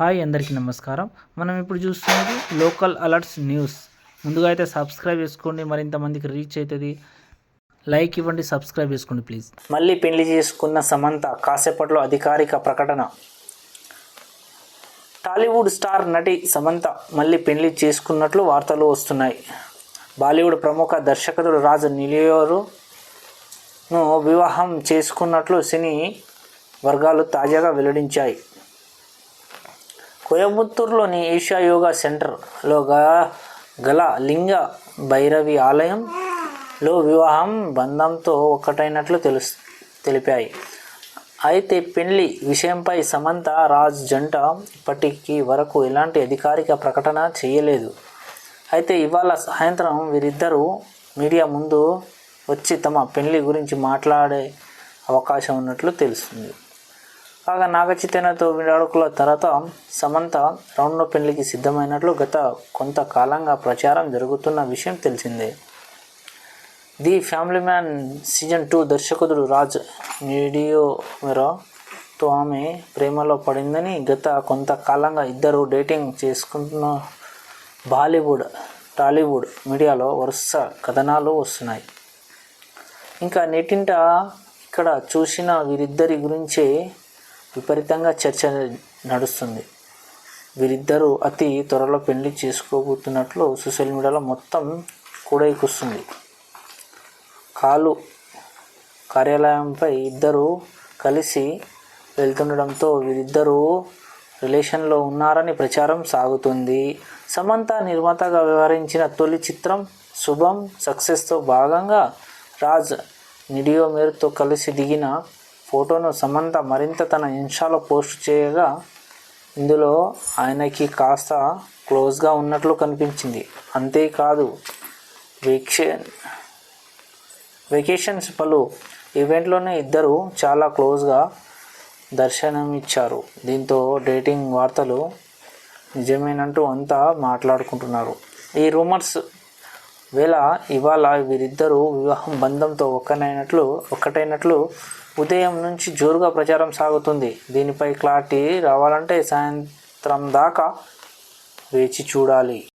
Hi అందరికీ నమస్కారం. మనం ఇప్పుడు చూస్తున్నది లోకల్ అలర్ట్స్ న్యూస్. ముందుగా అయితే సబ్స్క్రైబ్ చేసుకోండి మరింత మందికి రీచ్ అవుతుంది లైక్ ఇవ్వండి సబ్స్క్రైబ్ చేసుకోండి ప్లీజ్. మళ్ళీ పెళ్ళి చేసుకున్న సమంత కాసేపట్లో అధికారిక ప్రకటన. టాలీవుడ్ స్టార్ నటి సమంత మళ్ళీ పెళ్ళి చేసుకున్నట్లు వార్తలు వస్తున్నాయి. బాలీవుడ్ ప్రముఖ దర్శకుడు రాజు నిలియోరును వివాహం చేసుకున్నట్లు సినీ వర్గాలు తాజాగా వెల్లడించాయి. కోయంబత్తూరులోని ఈషా యోగా సెంటర్లో గ- గల లింగ భైరవి ఆలయంలో వివాహం బంధంతో ఒక్కటైనట్లు తెలుసు తెలిపాయి. అయితే పెళ్ళి విషయంపై సమంత రాజ్ జంట ఇప్పటికీ వరకు ఎలాంటి అధికారిక ప్రకటన చేయలేదు. అయితే ఇవాళ సాయంత్రం వీరిద్దరూ మీడియా ముందు వచ్చి తమ పెళ్ళి గురించి మాట్లాడే అవకాశం ఉన్నట్లు తెలుస్తుంది. కాగా నాగ చైతన్యతో తర్వాత సమంత రౌండ్ పెళ్ళికి సిద్ధమైనట్లు గత కొంతకాలంగా ప్రచారం జరుగుతున్న విషయం తెలిసిందే. The family man season two దర్శకుడు రాజ్ మీడియోమెరాతో ఆమె ప్రేమలో పడిందని గత కొంతకాలంగా ఇద్దరు డేటింగ్ చేసుకుంటున్న బాలీవుడ్ టాలీవుడ్ మీడియాలో వరుస కథనాలు వస్తున్నాయి. ఇంకా నెటింట ఇక్కడ చూసిన వీరిద్దరి గురించే విపరీతంగా చర్చ నడుస్తుంది. వీరిద్దరూ అతి త్వరలో పెళ్ళి చేసుకోబోతున్నట్లు సోషల్ మీడియాలో మొత్తం కూడైకొస్తుంది. కాలు కార్యాలయంపై ఇద్దరు కలిసి వెళ్తుండడంతో వీరిద్దరూ రిలేషన్లో ఉన్నారని ప్రచారం సాగుతుంది. సమంత నిర్మాతగా వ్యవహరించిన తొలి చిత్రం శుభం సక్సెస్తో భాగంగా రాజ్ నిడియో మేరతో కలిసి దిగిన ఫోటోను సమంత మరింత తన ఇన్షాలో పోస్ట్ చేయగా ఇందులో ఆయనకి కాస్త క్లోజ్గా ఉన్నట్లు కనిపించింది. అంతేకాదు వీక్ష వెకేషన్స్ పలు ఈవెంట్లోనే ఇద్దరు చాలా క్లోజ్గా దర్శనమిచ్చారు. దీంతో డేటింగ్ వార్తలు నిజమేనంటూ అంతా మాట్లాడుకుంటున్నారు. ఈ రూమర్స్ వేళ ఇవాళ వీరిద్దరూ వివాహం బంధంతో ఒక్కనైనట్లు ఒక్కటైనట్లు ఉదయం నుంచి జోరుగా ప్రచారం సాగుతుంది. దీనిపై క్లారిటీ రావాలంటే సాయంత్రం దాకా వేచి చూడాలి.